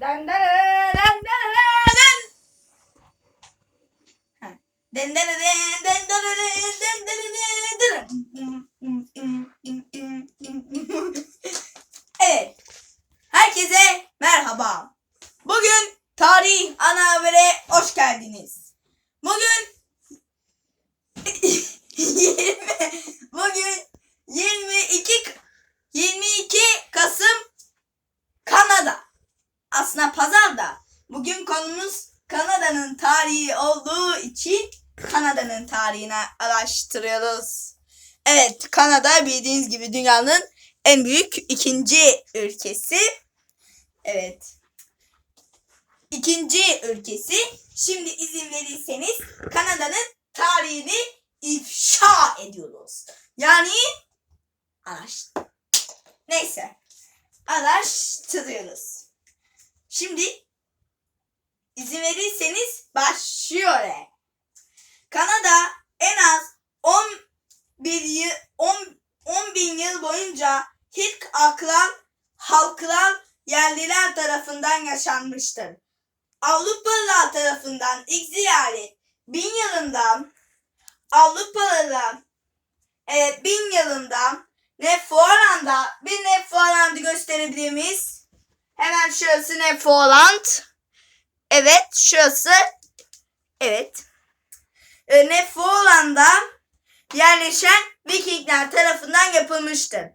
Evet. Herkese merhaba. Bugün tarih ana habere hoş geldiniz. Bugün 20 bugün 22 Bugün konumuz Kanada'nın tarihi olduğu için Kanada'nın tarihini araştırıyoruz. Evet, Kanada bildiğiniz gibi dünyanın en büyük ikinci ülkesi. Evet. İkinci ülkesi. Şimdi izin verirseniz Kanada'nın tarihini ifşa ediyoruz. Yani araştır. Neyse. Araştırıyoruz. Şimdi izin verirseniz başlıyor. Kanada en az 11 yıl 10, 10 bin yıl boyunca ilk aklan halklar yerliler tarafından yaşanmıştır. Avrupalılar tarafından ilk ziyaret bin yılından Avrupalılar e, bin yılında Nefoland'a bir Nefoland'ı gösterebilir miyiz? Hemen şurası Nefoland. Evet şurası. Evet. E, Nefoland'a yerleşen Vikingler tarafından yapılmıştır.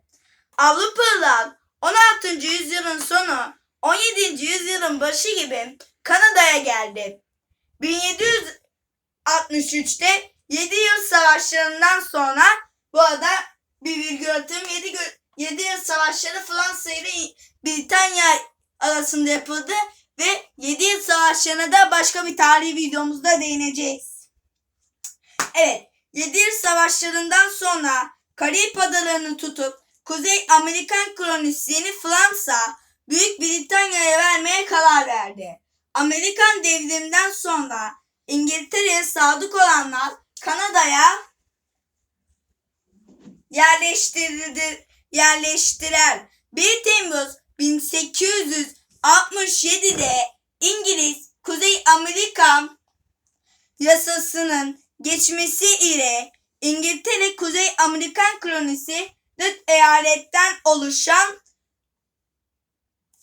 Avrupalılar 16. yüzyılın sonu 17. yüzyılın başı gibi Kanada'ya geldi. 1763'te 7 yıl savaşlarından sonra bu arada bir virgül atayım 7, 7 yıl savaşları Fransa ile Britanya arasında yapıldı ve 7 yıl savaşlarına da başka bir tarihi videomuzda değineceğiz. Evet 7 yıl savaşlarından sonra Karayip adalarını tutup Kuzey Amerikan kolonisini Fransa Büyük Britanya'ya vermeye karar verdi. Amerikan devriminden sonra İngiltere'ye sadık olanlar Kanada'ya yerleştirildi, yerleştiler. 1 Temmuz 1867'de İngiliz Kuzey Amerika yasasının geçmesi ile İngiltere Kuzey Amerikan kolonisi 4 eyaletten oluşan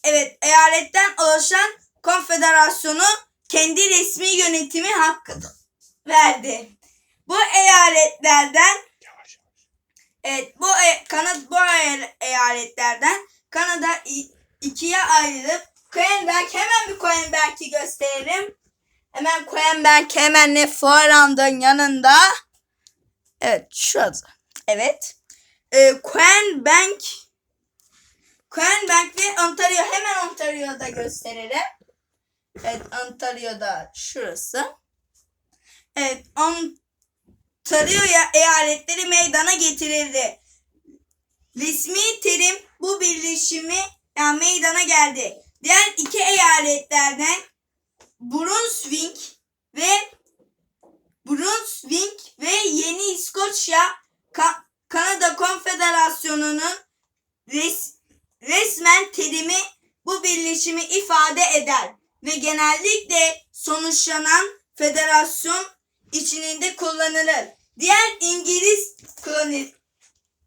evet eyaletten oluşan konfederasyonu kendi resmi yönetimi hakkı verdi. Bu eyaletlerden evet bu e, Kanada bu eyaletlerden Kanada ikiye ayrılıp Quebec hemen bir Quebec'i gösterelim. Hemen Quebec hemen ne Foreland'ın yanında. Evet şurası. Evet. Ee, Quebec Quebec ve Ontario hemen Ontario'da gösterelim. Evet Ontario'da şurası. Evet Ontario'ya eyaletleri meydana getirildi. Resmi terim bu birleşimi yani meydana geldi. Diğer iki eyaletlerden Brunswick ve Brunswick ve Yeni İskoçya Ka- Kanada Konfederasyonu'nun res- resmen terimi bu birleşimi ifade eder ve genellikle sonuçlanan federasyon içinde kullanılır. Diğer İngiliz koloni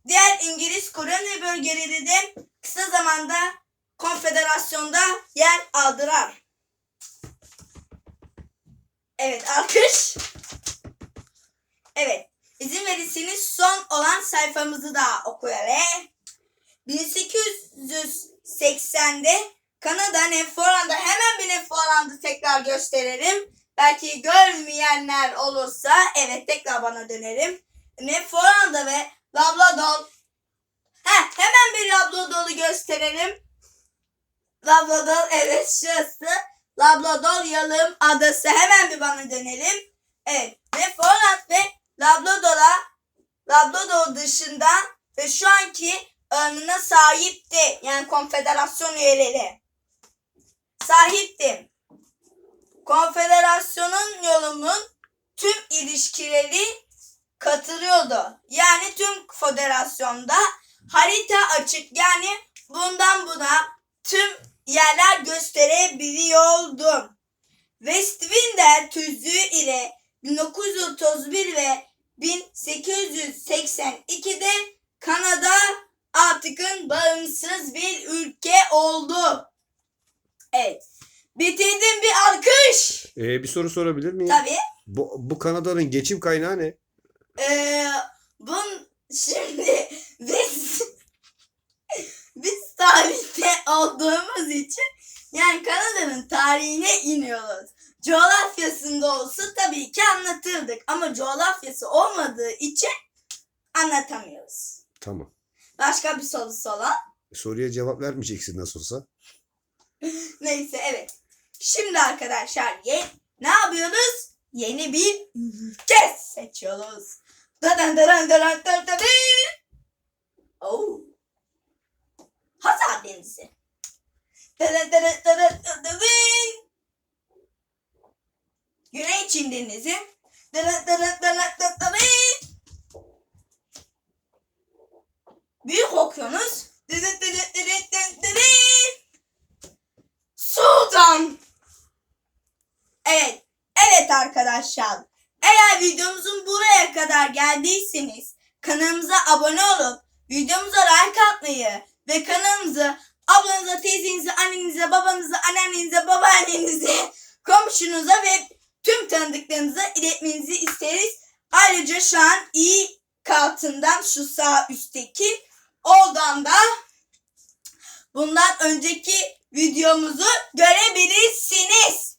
diğer İngiliz koloni bölgeleri de kısa zamanda konfederasyonda yer aldılar. Evet alkış. Evet. izin verirseniz son olan sayfamızı da okuyalım. 1880'de Kanada Nefoland'a hemen bir Nefoland'ı tekrar gösterelim. Belki görmeyenler olursa evet tekrar bana dönelim. Nefoland'a ve Labrador. Heh, hemen bir Labrador'u gösterelim. Labrador evet şurası. Labrador Yalım Adası. Hemen bir bana dönelim. Evet. Nefoland ve Labrador'a Labrador dışında ve şu anki önüne sahipti. Yani konfederasyon üyeleri. Sahipti. Konfederasyonun yolunun tüm ilişkileri katılıyordu. Yani tüm federasyonda harita açık. Yani bundan buna tüm yerler gösterebiliyordum. Westwinder tüzüğü ile 1931 ve 1882'de Kanada artıkın bağımsız bir ülke oldu. Evet. Bitirdim bir alkış. Ee, bir soru sorabilir miyim? Tabii. Bu, bu Kanada'nın geçim kaynağı ne? Ee, bun şimdi tarihte olduğumuz için yani Kanada'nın tarihine iniyoruz. Coğrafyasında olsa tabii ki anlatırdık ama coğrafyası olmadığı için anlatamıyoruz. Tamam. Başka bir sorusu olan? Soruya cevap vermeyeceksin nasıl olsa. Neyse evet. Şimdi arkadaşlar ye- ne yapıyoruz? Yeni bir ülke seçiyoruz. Dadan dadan dadan dadan dadan. Oh. Denizi. Güney Çin Denizi. Büyük Okyanus. Sudan. Evet. Evet arkadaşlar. Eğer videomuzun buraya kadar geldiyseniz kanalımıza abone olup videomuza like atmayı ve kanalımızı ablanıza, teyzenize, annenize, babanıza, anneannenize, babaannenize, komşunuza ve tüm tanıdıklarınıza iletmenizi isteriz. Ayrıca şu an iyi kartından şu sağ üstteki oradan da bundan önceki videomuzu görebilirsiniz.